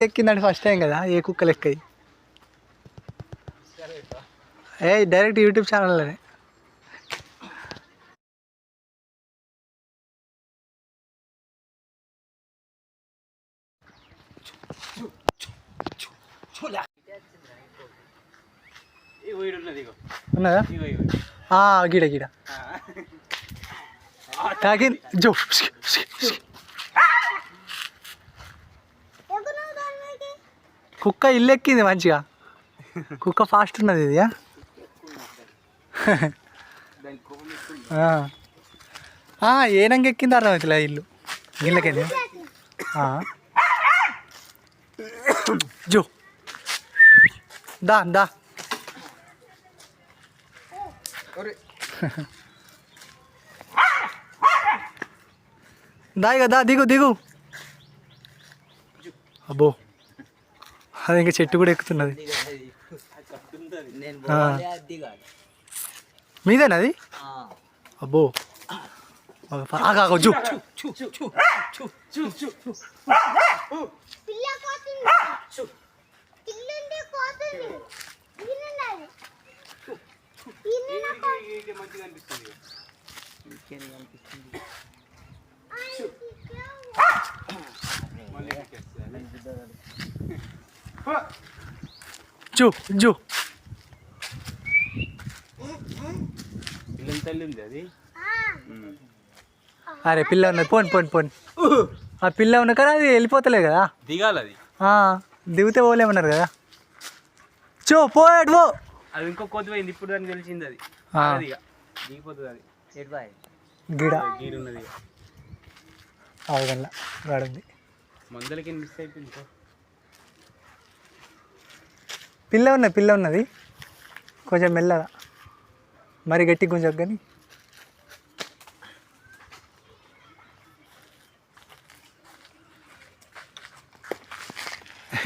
ఎక్కిందంటే first time కదా ఏ కుక్క లెక్క ఇది? ఏ డైరెక్ట్ యూట్యూబ్ ఛానల్లోనే ఇగో ఈడు ఉన్నది ఇగో ఉన్నదా ఇగో ఇగో ఆ, గిడ గిడ తాకింది జో కుక్క ఇల్లు ఎక్కింది మంచిగా. కుక్క ఫాస్ట్ ఉన్నది ఇది ఆ? ఏనంగా ఎక్కింది అర్థమవుతుంది ఇల్లు. గిళ్ళకెళ్ళి జో. దా దా. దా ఇక దా దిగు దిగు. అబ్బో. అది ఇంకా చెట్టు కూడా ఎక్కుతున్నది నేను ఆ. పోవాలి అది దిగాలి మీదేనా అది ఆ. అబ్బో ఆగా జూ చూ చూ చూ చూ చూ చూ చూ పిల్ల కోతుంది పిల్లుండి కోతుంది ఈయనున్నది. ఈయన కో- ఇది మంచిగా అనిపిస్తుంది ఇంకేం అనిపిస్తుంది ఆ, ఇక్కడ మళ్ళీ ఎక్కేస్తుంది. జూ జూ. పిల్లల తల్లి ఉంది అది? ఆ, అరే పిల్ల ఉన్నది. పోని పోని పోని. ఆ పిల్ల ఉన్న కానీ అది వెళ్ళిపోతలే కదా? దిగాలి అది ఆ, దిగితే పోలేమన్నారు కదా? చో పోయాడు పో. అది ఇంకో కొద్ది పోయింది. ఇప్పుడు దానికి తెలిసింది అది. ఆ. అది ఇక. దిగిపోతుంది అది. గిడ. గీడు ఉన్నది ఇక. అవగల వాడుంది మందలకి మిస్ అయిపోయింది. పిల్ల ఉన్నది పిల్ల ఉన్నది. కొంచెం మెల్లగా. మరి గట్టి కొంచెం కానీ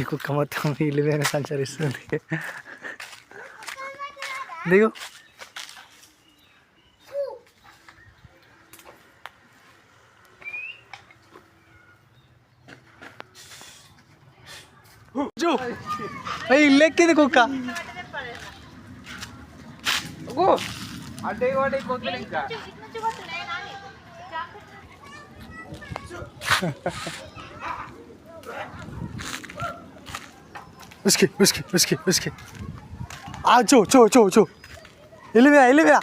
కుక్క మొత్తం ఇల్లు మీద సంచరిస్తుంది. దిగు. ಜೋ ಏ ಇಲ್ಲೆಕ್ಕಿದೆ ಕುಕ್ಕ वाले को? तो नहीं जा उसके उसके उसके उसके आ चो चो चो चो इलिव्या इलिव्या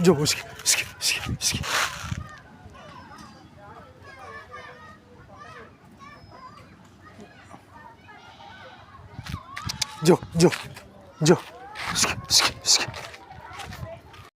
이제 뭐 시키 시키 시키 시키 이제 뭐, 이제 뭐, 이제 뭐.